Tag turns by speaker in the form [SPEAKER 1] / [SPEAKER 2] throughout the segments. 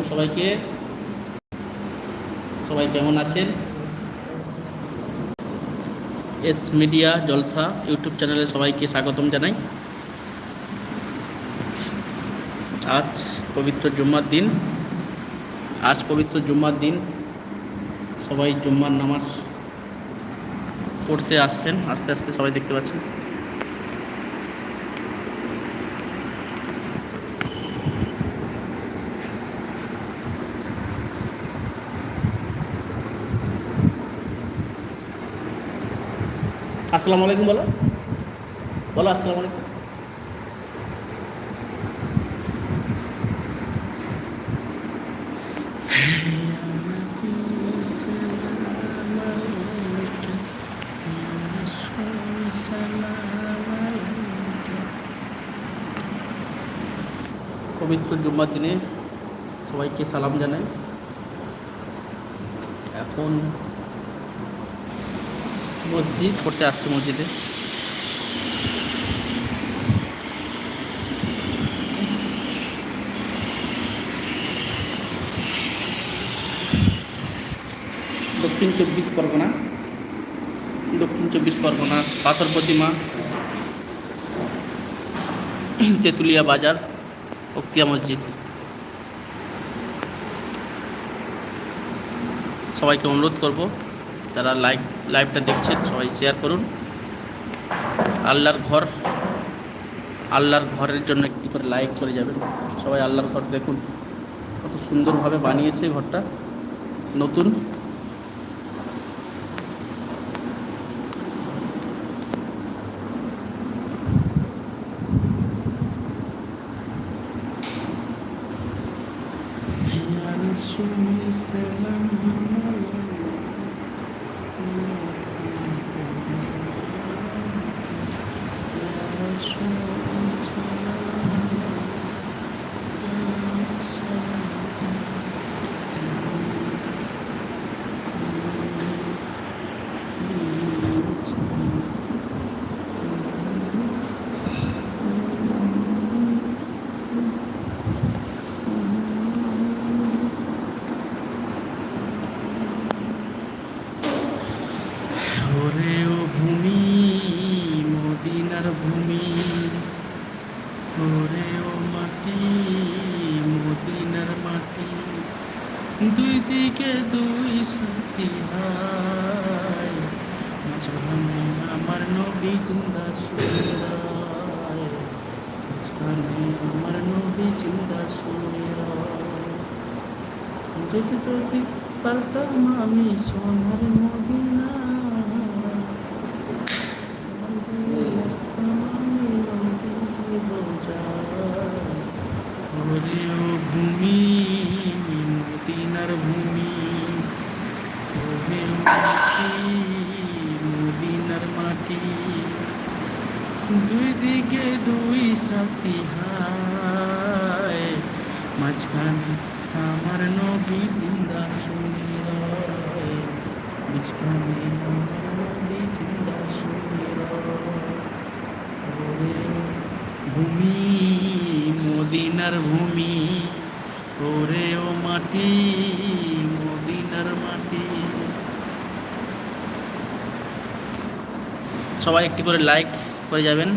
[SPEAKER 1] স্বাগতম সবাইকে। সবাই কেমন আছেন? এস মিডিয়া জলসা ইউটিউব চ্যানেলে সবাইকে স্বাগতম জানাই। আজ পবিত্র জুম্মার দিন। আজ পবিত্র জুম্মার দিন। সবাই জুম্মার নামাজ পড়তে আসছেন। আস্তে আস্তে সবাই দেখতে পাচ্ছেন। আসসালামু আলাইকুম বলো। বলো আসসালামু আলাইকুম। পবিত্র জুম্মার দিনে সবাইকে সালাম জানাই। এখন মসজিদ, পড়তে আসছে মসজিদে। দক্ষিণ চব্বিশ পরগনা। দক্ষিণ চব্বিশ পরগনা, পাথর প্রতিমা, তেঁতুলিয়া বাজার, অক্তিয়া মসজিদ। সবাইকে অনুরোধ করব তারা লাইভ লাইভটা দেখছেন, সবাই শেয়ার করুন। আল্লাহর ঘর, আল্লাহর ঘরের জন্য একটি করে লাইক করে যাবেন। সবাই আল্লাহর ঘর দেখুন। কত সুন্দরভাবে বানিয়েছে ঘরটা। নতুন। ওরে ভূমি। ওরে ও মাটি, মদিনার মাটি, দুই দিকে দুই সাথী হায় মাঝখানে আমার নবী জিন্দা সুরায় মাঝখানে আমার নবী জিন্দা সুরায় যদি যদি পারতাম আমি সোনার মদিনা ভূমি মদিনার ভূমি ওরে মাটি মদিনার মাটি দুই দিকে দুই সাথী হায় মাঝখানে আমার নবী জিন্দা শুনি মাঝখানে আমার নবী জিন্দা শুনি ভূমি, মদিনার ভূমি ওরে ও মাটি, মদিনার মাটি। সবাই একটি করে লাইক করে যাবেন।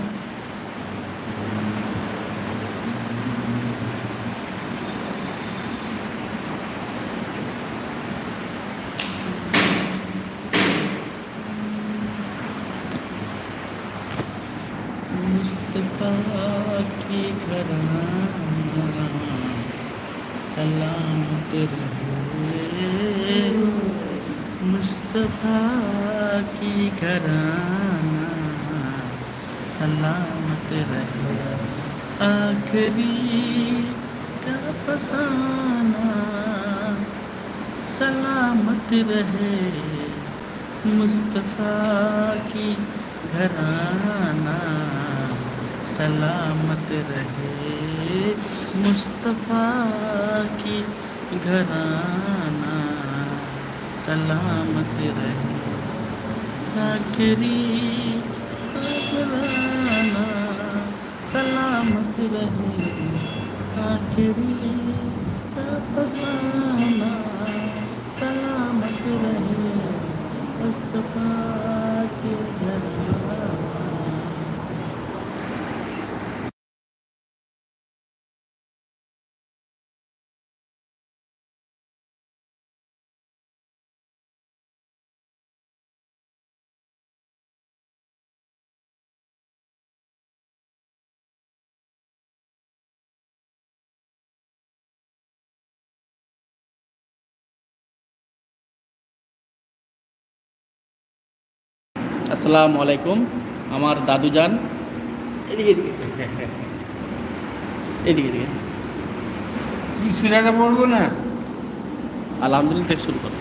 [SPEAKER 1] मुस्तफ़ा की घराना सलामत रहे मुस्तफ़ा की घराना सलामत रहे आखिरी का फसाना। सलामत रहे मुस्तफ़ा की घराना। सलामत रहे मुस्तफ़ा की घराना। सलामत रहे आखिरी घराना। सलामत रहे आखिरी सलामत रहे मुस्तफ़ा के घराना। আসসালামু আলাইকুম আমার দাদু যান। এদিকে এদিকে। এদিকে এদিকে।
[SPEAKER 2] সুরাটা পড়ব না?
[SPEAKER 1] আলহামদুলিল্লাহ থেকে শুরু করো।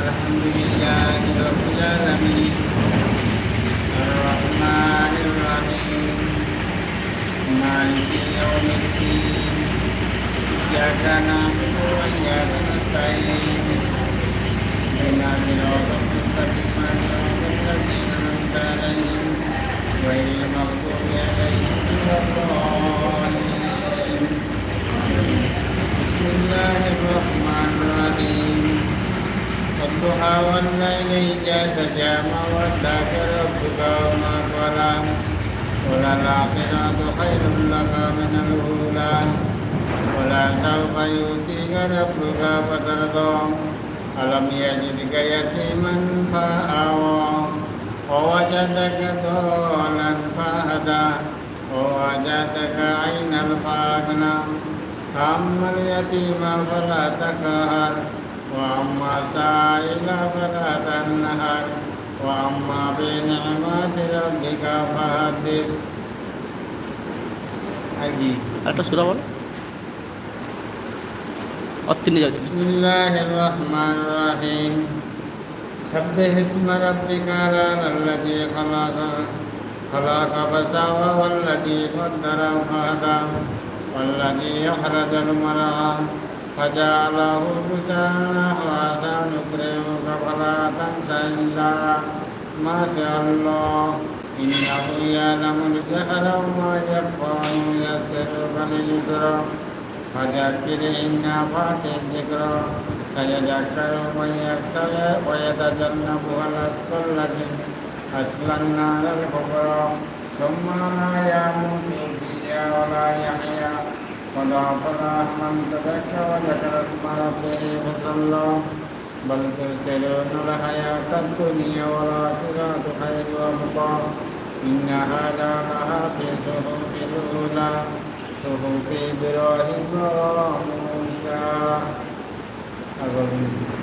[SPEAKER 2] আলহামদুলিল্লাহ রবিল আলমী مالك يوم الدين إياك نعبد وإياك نستعين اهدنا الصراط المستقيم صراط الذين أنعمت عليهم غير المغضوب عليهم ولا الضالين بسم الله الرحمن الرحيم والضحى والليل إذا سجى ما ودعك ربك وما قلى وللآخرة خير لك من الأولى ولسوف يؤتيك ربك فترضى ألم يجدك يتيما فآوى ووجدك ضالا فهدى ووجدك عينا فأغنى فأما اليتيم فلا تقهر وأما السائل فلا تنهر وأما بنعمة ربك فحدث أجي
[SPEAKER 1] একটা সুরা বলো অত্তিনে যাও
[SPEAKER 2] بسم الله الرحمن الرحيم سبح اسم ربك الأعلى الذي خلق خلق فسوى والذي قدر فهدى والذي أخرج المرعى فجعله غثاء وعسى نكرمك فلا تنسى إلا ما شاء الله إنه يعلم الجهر وما يخفى ويسرك لليسرى فذكر إن نفعت الذكر سيذكر من يخشى ويتجنبها الأشقى الذي أصلى النار الكبرى ثم لا يموت فيها ولا يحيا قد أفلح من تذكر وذكر اسم ربه فصلى بل تؤثرون الحياة الدنيا والآخرة خير وأبقى إن هذا لها في صحف الأولى صحف إبراهيم وموسى أغنى